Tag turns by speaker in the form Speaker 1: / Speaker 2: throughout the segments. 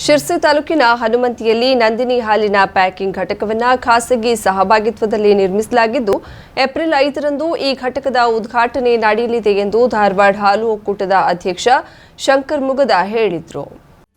Speaker 1: ಶಿರ್ಸಿ ತಾಲೂಕಿನ ಹನುಮಂತಿಯಲ್ಲಿ ನಂದಿನಿ ಹಾಲಿನ ಪ್ಯಾಕಿಂಗ್ ಘಟಕವನ್ನು ಖಾಸಗಿ ಸಹಭಾಗಿತ್ವದಲ್ಲಿ ನಿರ್ಮಿಸಲಾಗಿದ್ದು, ಏಪ್ರಿಲ್ ಐದರಂದು ಈ ಘಟಕದ ಉದ್ಘಾಟನೆ ನಡೆಯಲಿದೆ ಎಂದು ಧಾರವಾಡ ಹಾಲು ಒಕ್ಕೂಟದ ಅಧ್ಯಕ್ಷ ಶಂಕರ್ ಮುಗದ ಹೇಳಿದರು.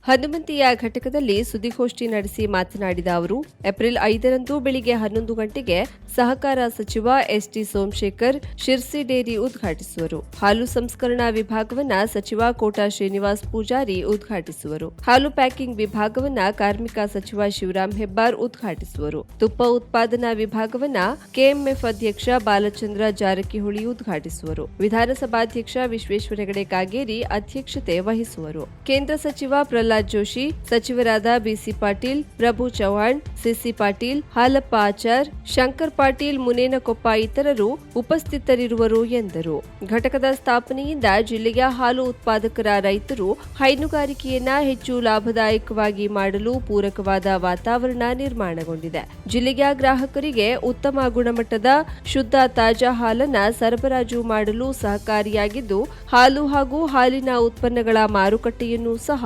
Speaker 1: ಹನುಮಂತಿಯ ಘಟಕದಲ್ಲಿ ಸುದ್ದಿಗೋಷ್ಠಿ ನಡೆಸಿ ಮಾತನಾಡಿದ ಅವರು, ಏಪ್ರಿಲ್ ಐದರಂದು ಬೆಳಿಗ್ಗೆ ಹನ್ನೊಂದು ಗಂಟೆಗೆ ಸಹಕಾರ ಸಚಿವ ಎಸ್ಟಿ ಸೋಮಶೇಖರ್ ಶಿರ್ಸಿ ಡೇರಿ ಉದ್ಘಾಟಿಸುವರು. ಹಾಲು ಸಂಸ್ಕರಣಾ ವಿಭಾಗವನ್ನ ಸಚಿವ ಕೋಟಾ ಶ್ರೀನಿವಾಸ್ ಪೂಜಾರಿ ಉದ್ಘಾಟಿಸುವರು. ಹಾಲು ಪ್ಯಾಕಿಂಗ್ ವಿಭಾಗವನ್ನ ಕಾರ್ಮಿಕ ಸಚಿವ ಶಿವರಾಮ್ ಹೆಬ್ಬಾರ್ ಉದ್ಘಾಟಿಸುವರು. ತುಪ್ಪ ಉತ್ಪಾದನಾ ವಿಭಾಗವನ್ನ ಕೆಎಂಎಫ್ ಅಧ್ಯಕ್ಷ ಬಾಲಚಂದ್ರ ಜಾರಕಿಹೊಳಿ ಉದ್ಘಾಟಿಸುವರು. ವಿಧಾನಸಭಾಧ್ಯಕ್ಷ ವಿಶ್ವೇಶ್ವರ ಹೆಗಡೆ ಕಾಗೇರಿ ಅಧ್ಯಕ್ಷತೆ ವಹಿಸುವರು. ಕೇಂದ್ರ ಸಚಿವ ಪ್ರಹ್ಲಾದ್ ಜೋಶಿ, ಸಚಿವರಾದ B C Patil, Prabhu Chavan, C C Patil, Halappa Achar, Shankar Patil Munenakoppa ಇತರರು ಉಪಸ್ಥಿತರಿರುವರು ಎಂದರು. ಘಟಕದ ಸ್ಥಾಪನೆಯಿಂದ ಜಿಲ್ಲೆಯ ಹಾಲು ಉತ್ಪಾದಕರ ರೈತರು ಹೈನುಗಾರಿಕೆಯನ್ನ ಹೆಚ್ಚು ಲಾಭದಾಯಕವಾಗಿ ಮಾಡಲು ಪೂರಕವಾದ ವಾತಾವರಣ ನಿರ್ಮಾಣಗೊಂಡಿದೆ. ಜಿಲ್ಲೆಯ ಗ್ರಾಹಕರಿಗೆ ಉತ್ತಮ ಗುಣಮಟ್ಟದ ಶುದ್ಧ ತಾಜಾ ಹಾಲನ್ನ ಸರಬರಾಜು ಮಾಡಲು ಸಹಕಾರಿಯಾಗಿದ್ದು, ಹಾಲು ಹಾಗೂ ಹಾಲಿನ ಉತ್ಪನ್ನಗಳ ಮಾರುಕಟ್ಟೆಯನ್ನು ಸಹ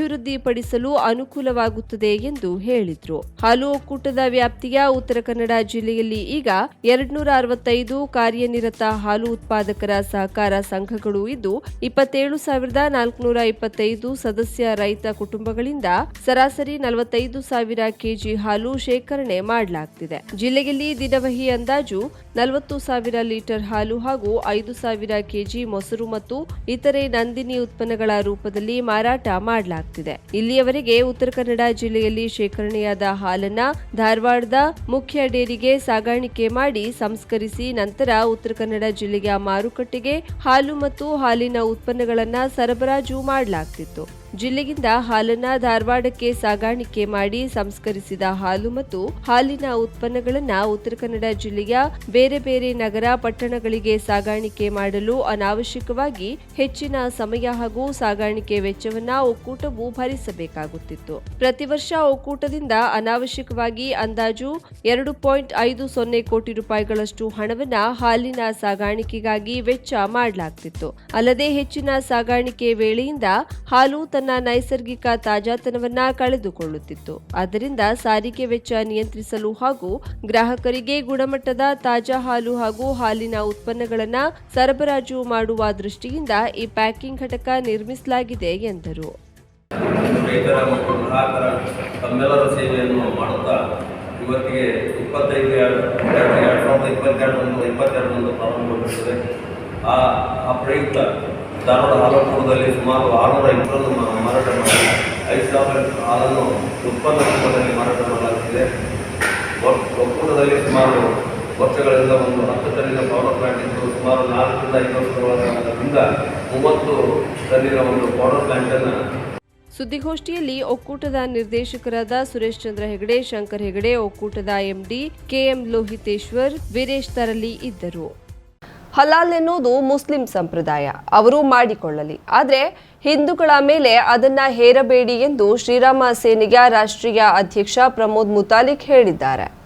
Speaker 1: ಅಭಿವೃದ್ಧಿಪಡಿಸಲು ಅನುಕೂಲವಾಗುತ್ತದೆ ಎಂದು ಹೇಳಿದರು. ಹಾಲು ಒಕ್ಕೂಟದ ವ್ಯಾಪ್ತಿಯ ಉತ್ತರ ಕನ್ನಡ ಜಿಲ್ಲೆಯಲ್ಲಿ ಈಗ ಎರಡ್ನೂರ ಅರವತ್ತೈದು ಕಾರ್ಯನಿರತ ಹಾಲು ಉತ್ಪಾದಕರ ಸಹಕಾರ ಸಂಘಗಳು ಇದ್ದು, ಇಪ್ಪತ್ತೇಳು ಸಾವಿರದ ನಾಲ್ಕುನೂರ ಇಪ್ಪತ್ತೈದು ಸದಸ್ಯ ರೈತ ಕುಟುಂಬಗಳಿಂದ ಸರಾಸರಿ ನಲವತ್ತೈದು ಸಾವಿರ ಕೆಜಿ ಹಾಲು ಶೇಖರಣೆ ಮಾಡಲಾಗುತ್ತಿದೆ ಜಿಲ್ಲೆಯಲ್ಲಿ ದಿನವಹಿ ಅಂದಾಜು ನಲವತ್ತು ಸಾವಿರ ಲೀಟರ್ ಹಾಲು ಹಾಗೂ ಐದು ಸಾವಿರ ಕೆಜಿ ಮೊಸರು ಮತ್ತು ಇತರೆ ನಂದಿನಿ ಉತ್ಪನ್ನಗಳ ರೂಪದಲ್ಲಿ ಮಾರಾಟ ಮಾಡಲಾಗ್ತಿದೆ. ಇಲ್ಲಿಯವರೆಗೆ ಉತ್ತರ ಕನ್ನಡ ಜಿಲ್ಲೆಯಲ್ಲಿ ಶೇಖರಣೆಯಾದ ಹಾಲನ್ನ ಧಾರವಾಡದ ಮುಖ್ಯ ಡೇರಿಗೆ ಸಾಗಾಣಿಕೆ ಮಾಡಿ ಸಂಸ್ಕರಿಸಿ ನಂತರ ಉತ್ತರ ಕನ್ನಡ ಜಿಲ್ಲೆಯ ಮಾರುಕಟ್ಟೆಗೆ ಹಾಲು ಮತ್ತು ಹಾಲಿನ ಉತ್ಪನ್ನಗಳನ್ನ ಸರಬರಾಜು ಮಾಡಲಾಗ್ತಿತ್ತು. ಜಿಲ್ಲೆಯಿಂದ ಹಾಲನ್ನ ಧಾರವಾಡಕ್ಕೆ ಸಾಗಾಣಿಕೆ ಮಾಡಿ ಸಂಸ್ಕರಿಸಿದ ಹಾಲು ಮತ್ತು ಹಾಲಿನ ಉತ್ಪನ್ನಗಳನ್ನು ಉತ್ತರ ಕನ್ನಡ ಜಿಲ್ಲೆಯ ಬೇರೆ ಬೇರೆ ನಗರ ಪಟ್ಟಣಗಳಿಗೆ ಸಾಗಾಣಿಕೆ ಮಾಡಲು ಅನಾವಶ್ಯಕವಾಗಿ ಹೆಚ್ಚಿನ ಸಮಯ ಹಾಗೂ ಸಾಗಾಣಿಕೆ ವೆಚ್ಚವನ್ನ ಒಕ್ಕೂಟವು ಭರಿಸಬೇಕಾಗುತ್ತಿತ್ತು. ಪ್ರತಿ ವರ್ಷ ಒಕ್ಕೂಟದಿಂದ ಅನಾವಶ್ಯಕವಾಗಿ ಅಂದಾಜು ಎರಡು ಪಾಯಿಂಟ್ ಐದು ಸೊನ್ನೆ ಕೋಟಿ ರೂಪಾಯಿಗಳಷ್ಟು ಹಣವನ್ನ ಹಾಲಿನ ಸಾಗಾಣಿಕೆಗಾಗಿ ವೆಚ್ಚ ಮಾಡಲಾಗ್ತಿತ್ತು. ಅಲ್ಲದೆ ಹೆಚ್ಚಿನ ಸಾಗಾಣಿಕೆ ವೇಳೆಯಿಂದ ಹಾಲು ತನ್ನ ನೈಸರ್ಗಿಕ ತಾಜಾತನವನ್ನ ಕಳೆದುಕೊಳ್ಳುತ್ತಿತ್ತು. ಆದ್ದರಿಂದ ಸಾರಿಗೆ ವೆಚ್ಚ ನಿಯಂತ್ರಿಸಲು ಹಾಗೂ ಗ್ರಾಹಕರಿಗೆ ಗುಣಮಟ್ಟದ ತಾಜಾ ಹಾಲು ಹಾಗೂ ಹಾಲಿನ ಉತ್ಪನ್ನಗಳನ್ನ ಸರಬರಾಜು ಮಾಡುವ ದೃಷ್ಟಿಯಿಂದ ಈ ಪ್ಯಾಕಿಂಗ್ ಘಟಕ ನಿರ್ಮಿಸಲಾಗಿದೆ ಎಂದರು.
Speaker 2: ಆ ಪ್ರಯುಕ್ತ ಧಾರವಾಡ ಹಾಲಪುರದಲ್ಲಿ ಸುಮಾರು ಆರುನೂರ ಇಪ್ಪತ್ತು ಮಾರಾಟ ಮಾಡಿ, ಐದು ಸಾವಿರ ಹಾಲನ್ನು ಉತ್ಪನ್ನ ರೂಪದಲ್ಲಿ ಮಾರಾಟ ಮಾಡಲಾಗುತ್ತಿದೆ ಒಕ್ಕೂಟದಲ್ಲಿ ಸುಮಾರು ವರ್ಷಗಳಿಂದ ಒಂದು ಹತ್ತು ಟನ್ನಿನ ಪೌಡರ್ ಪ್ಲಾಂಟ್ ಇದ್ದು ಸುಮಾರು ನಾಲ್ಕರಿಂದ ಐದು ವರ್ಷಗಳಿಂದ ಮೂವತ್ತು ಟನ್ನಿನ ಒಂದು ಪೌಡರ್ ಪ್ಲಾಂಟನ್ನು
Speaker 1: ಸುದ್ದಿಗೋಷ್ಠಿಯಲ್ಲಿ ಒಕ್ಕೂಟದ ನಿರ್ದೇಶಕರಾದ ಸುರೇಶ್ ಚಂದ್ರ ಹೆಗಡೆ, ಶಂಕರ್ ಹೆಗಡೆ, ಒಕ್ಕೂಟದ ಎಂಡಿ ಕೆಎಂ ಲೋಹಿತೇಶ್ವರ್, ವೀರೇಶ್ ತರಲಿ ಇದ್ದರು. ಹಲಾಲ್ ಎನ್ನುವುದು ಮುಸ್ಲಿಂ ಸಂಪ್ರದಾಯ. ಅವರು ಮಾಡಿಕೊಳ್ಳಲಿ. ಆದರೆ ಹಿಂದೂಗಳ ಮೇಲೆ ಅದನ್ನ ಹೇರಬೇಡಿ ಎಂದು ಶ್ರೀರಾಮ ಸೇನೆಯ ರಾಷ್ಟ್ರೀಯ ಅಧ್ಯಕ್ಷ ಪ್ರಮೋದ್ ಮುತಾಲಿಕ್ ಹೇಳಿದ್ದಾರೆ.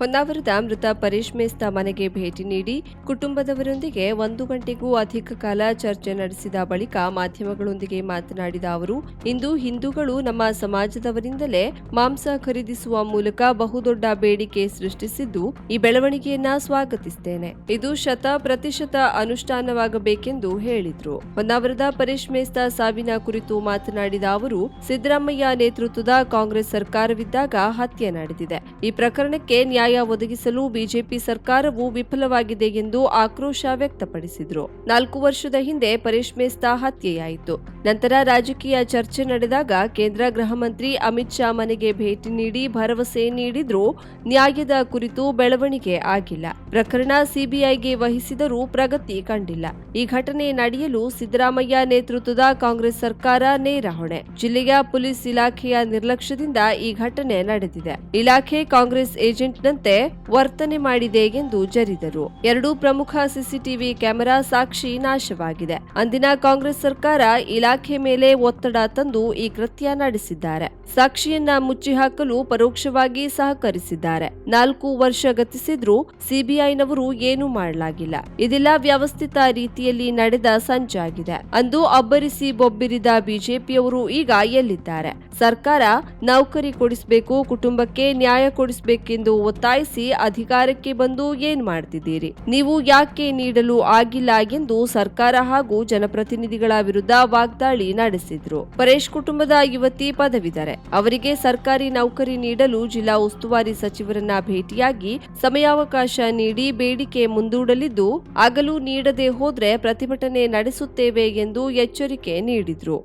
Speaker 1: ಹೊನ್ನಾವರದ ಮೃತ ಪರೇಶ್ ಮೇಸ್ತಾ ಮನೆಗೆ ಭೇಟಿ ನೀಡಿ ಕುಟುಂಬದವರೊಂದಿಗೆ ಒಂದು ಗಂಟೆಗೂ ಅಧಿಕ ಕಾಲ ಚರ್ಚೆ ನಡೆಸಿದ ಬಳಿಕ ಮಾಧ್ಯಮಗಳೊಂದಿಗೆ ಮಾತನಾಡಿದ ಅವರು, ಇಂದು ಹಿಂದೂಗಳು ನಮ್ಮ ಸಮಾಜದವರಿಂದಲೇ ಮಾಂಸ ಖರೀದಿಸುವ ಮೂಲಕ ಬಹುದೊಡ್ಡ ಬೇಡಿಕೆ ಸೃಷ್ಟಿಸಿದ್ದು, ಈ ಬೆಳವಣಿಗೆಯನ್ನ ಸ್ವಾಗತಿಸುತ್ತೇನೆ ಇದು ಶತ ಪ್ರತಿಶತ ಅನುಷ್ಠಾನವಾಗಬೇಕೆಂದು ಹೇಳಿದರು. ಹೊನ್ನಾವರದ ಪರೇಶ್ ಮೇಸ್ತಾ ಸಾವಿನ ಕುರಿತು ಮಾತನಾಡಿದ ಅವರು, ಸಿದ್ದರಾಮಯ್ಯ ನೇತೃತ್ವದ ಕಾಂಗ್ರೆಸ್ ಸರ್ಕಾರವಿದ್ದಾಗ ಹತ್ಯೆ ನಡೆದಿದೆ. ಈ ಪ್ರಕರಣಕ್ಕೆ ನ್ಯಾಯ ಒದಗಿಸಲು ಬಿಜೆಪಿ ಸರ್ಕಾರವು ವಿಫಲವಾಗಿದೆ ಎಂದು ಆಕ್ರೋಶ ವ್ಯಕ್ತಪಡಿಸಿದರು. ನಾಲ್ಕು ವರ್ಷದ ಹಿಂದೆ ಪರೇಶ್ ಮೇಸ್ತಾ ಹತ್ಯೆಯಾಯಿತು. ನಂತರ ರಾಜಕೀಯ ಚರ್ಚೆ ನಡೆದಾಗ ಕೇಂದ್ರ ಗೃಹ ಮಂತ್ರಿ ಅಮಿತ್ ಶಾ ಮನೆಗೆ ಭೇಟಿ ನೀಡಿ ಭರವಸೆ ನೀಡಿದ್ರೂ ನ್ಯಾಯದ ಕುರಿತು ಬೆಳವಣಿಗೆ ಆಗಿಲ್ಲ. ಪ್ರಕರಣ ಸಿಬಿಐಗೆ ವಹಿಸಿದರೂ ಪ್ರಗತಿ ಕಂಡಿಲ್ಲ. ಈ ಘಟನೆ ನಡೆಯಲು ಸಿದ್ದರಾಮಯ್ಯ ನೇತೃತ್ವದ ಕಾಂಗ್ರೆಸ್ ಸರ್ಕಾರ ನೇರ ಹೊಣೆ. ಜಿಲ್ಲೆಯ ಪೊಲೀಸ್ ಇಲಾಖೆಯ ನಿರ್ಲಕ್ಷ್ಯದಿಂದ ಈ ಘಟನೆ ನಡೆದಿದೆ. ಇಲಾಖೆ ಕಾಂಗ್ರೆಸ್ ಏಜೆಂಟ್ನಂತೆ ಸೇರಿದಂತೆ ವರ್ತನೆ ಮಾಡಿದೆ ಎಂದು ಜರಿದರು. ಎರಡೂ ಪ್ರಮುಖ ಸಿಸಿಟಿವಿ ಕ್ಯಾಮೆರಾ ಸಾಕ್ಷಿ ನಾಶವಾಗಿದೆ. ಅಂದಿನ ಕಾಂಗ್ರೆಸ್ ಸರ್ಕಾರ ಇಲಾಖೆ ಮೇಲೆ ಒತ್ತಡ ತಂದು ಈ ಕೃತ್ಯ ನಡೆಸಿದ್ದಾರೆ. ಸಾಕ್ಷಿಯನ್ನ ಮುಚ್ಚಿ ಹಾಕಲು ಪರೋಕ್ಷವಾಗಿ ಸಹಕರಿಸಿದ್ದಾರೆ. ನಾಲ್ಕು ವರ್ಷ ಗತಿಸಿದ್ರೂ ಸಿಬಿಐನವರು ಏನೂ ಮಾಡಲಾಗಿಲ್ಲ. ಇದೆಲ್ಲ ವ್ಯವಸ್ಥಿತ ರೀತಿಯಲ್ಲಿ ನಡೆದ ಸಂಚಾಗಿದೆ. ಅಂದು ಅಬ್ಬರಿಸಿ ಬೊಬ್ಬಿರಿದ ಬಿಜೆಪಿಯವರು ಈಗ ಎಲ್ಲಿದ್ದಾರೆ? ಸರ್ಕಾರ ನೌಕರಿ ಕೊಡಿಸಬೇಕು, ಕುಟುಂಬಕ್ಕೆ ನ್ಯಾಯ ಕೊಡಿಸಬೇಕೆಂದು ಒತ್ತಾಯಿಸಿ ಅಧಿಕಾರಕ್ಕೆ ಬಂದು ಏನ್ ಮಾಡ್ತಿದ್ದೀರಿ? ನೀವು ಯಾಕೆ ನೀಡಲು ಆಗಿಲ್ಲ ಎಂದು ಸರ್ಕಾರ ಹಾಗೂ ಜನಪ್ರತಿನಿಧಿಗಳ ವಿರುದ್ಧ ವಾಗ್ದಾಳಿ ನಡೆಸಿದ್ರು. ಪರೇಶ್ ಕುಟುಂಬದ ಯುವತಿ ಪದವಿದರೆ ಅವರಿಗೆ ಸರ್ಕಾರಿ ನೌಕರಿ ನೀಡಲು ಜಿಲ್ಲಾ ಉಸ್ತುವಾರಿ ಸಚಿವರನ್ನ ಭೇಟಿಯಾಗಿ ಸಮಯಾವಕಾಶ ನೀಡಿ ಬೇಡಿಕೆ ಮುಂದೂಡಲಿದ್ದು, ಆಗಲೂ ನೀಡದೆ ಹೋದ್ರೆ ಪ್ರತಿಭಟನೆ ನಡೆಸುತ್ತೇವೆ ಎಂದು ಎಚ್ಚರಿಕೆ ನೀಡಿದ್ರು.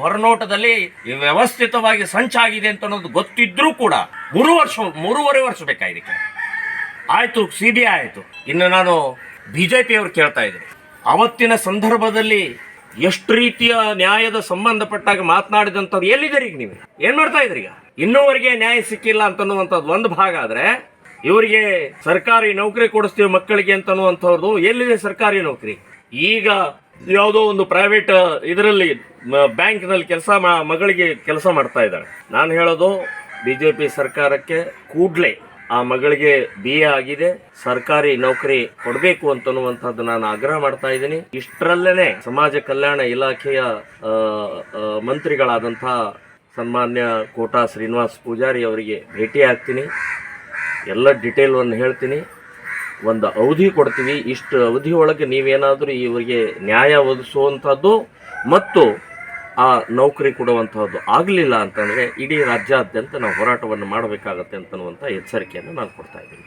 Speaker 3: ಹೊರನೋಟದಲ್ಲಿ ವ್ಯವಸ್ಥಿತವಾಗಿ ಸಂಚಾಗಿದೆ ಅಂತ ಅನ್ನೋದು ಗೊತ್ತಿದ್ರೂ ಕೂಡ ಮೂರು ವರ್ಷ, ಮೂರುವರೆ ವರ್ಷ ಬೇಕಾಯ್ದಕ್ಕೆ ಆಯ್ತು ಸಿ ಬಿ ಐ ಆಯ್ತು. ಇನ್ನು ನಾನು ಬಿಜೆಪಿ ಪಿಯವ್ರು ಕೇಳ್ತಾ ಇದ್ದೀನಿ ಅವತ್ತಿನ ಸಂದರ್ಭದಲ್ಲಿ ಎಷ್ಟು ರೀತಿಯ ನ್ಯಾಯದ ಸಂಬಂಧಪಟ್ಟಾಗ ಮಾತನಾಡಿದಂಥವ್ರು ಎಲ್ಲಿದ್ದೀರಿ ಈಗ ನೀವು? ಏನು ಮಾಡ್ತಾ ಇದ್ರಿ ಈಗ? ಇನ್ನೂವರೆಗೆ ನ್ಯಾಯ ಸಿಕ್ಕಿಲ್ಲ ಅಂತನ್ನುವಂಥದ್ದು ಒಂದು ಭಾಗ ಆದರೆ, ಇವರಿಗೆ ಸರ್ಕಾರಿ ನೌಕರಿ ಕೊಡಿಸ್ತೀವಿ ಮಕ್ಕಳಿಗೆ ಅಂತನ್ನುವಂಥವ್ರದ್ದು ಎಲ್ಲಿದೆ ಸರ್ಕಾರಿ ನೌಕರಿ? ಈಗ ಯಾವುದೋ ಒಂದು ಪ್ರೈವೇಟ್ ಇದರಲ್ಲಿ ಬ್ಯಾಂಕ್ನಲ್ಲಿ ಕೆಲಸ ಮಗಳಿಗೆ ಕೆಲಸ ಮಾಡ್ತಾ ಇದ್ದಾಳೆ. ನಾನು ಹೇಳೋದು, ಬಿಜೆಪಿ ಸರ್ಕಾರಕ್ಕೆ ಕೂಡಲೇ ಆ ಮಗಳಿಗೆ ಬಿ ಎ ಆಗಿದೆ, ಸರ್ಕಾರಿ ನೌಕರಿ ಕೊಡಬೇಕು ಅಂತನ್ನುವಂಥದ್ದು ನಾನು ಆಗ್ರಹ ಮಾಡ್ತಾ ಇದ್ದೀನಿ. ಇಷ್ಟರಲ್ಲೇನೆ ಸಮಾಜ ಕಲ್ಯಾಣ ಇಲಾಖೆಯ ಮಂತ್ರಿಗಳಾದಂತಹ ಸನ್ಮಾನ್ಯ ಕೋಟಾ ಶ್ರೀನಿವಾಸ್ ಪೂಜಾರಿ ಅವರಿಗೆ ಭೇಟಿ ಆಗ್ತೀನಿ ಎಲ್ಲ ಡೀಟೇಲ್ವನ್ನು ಹೇಳ್ತೀನಿ. ಒಂದು ಅವಧಿ ಕೊಡ್ತೀವಿ. ಇಷ್ಟು ಅವಧಿ ಒಳಗೆ ನೀವೇನಾದರೂ ಇವರಿಗೆ ನ್ಯಾಯ ಒದಗಿಸುವಂಥದ್ದು ಮತ್ತು ಆ ನೌಕರಿ ಕೊಡುವಂಥದ್ದು ಆಗಲಿಲ್ಲ ಅಂತಂದರೆ ಇಡೀ ರಾಜ್ಯಾದ್ಯಂತ ನಾವು ಹೋರಾಟವನ್ನು ಮಾಡಬೇಕಾಗತ್ತೆ ಅಂತನ್ನುವಂಥ ಎಚ್ಚರಿಕೆಯನ್ನು ನಾನು ಕೊಡ್ತಾ ಇದ್ದೀನಿ.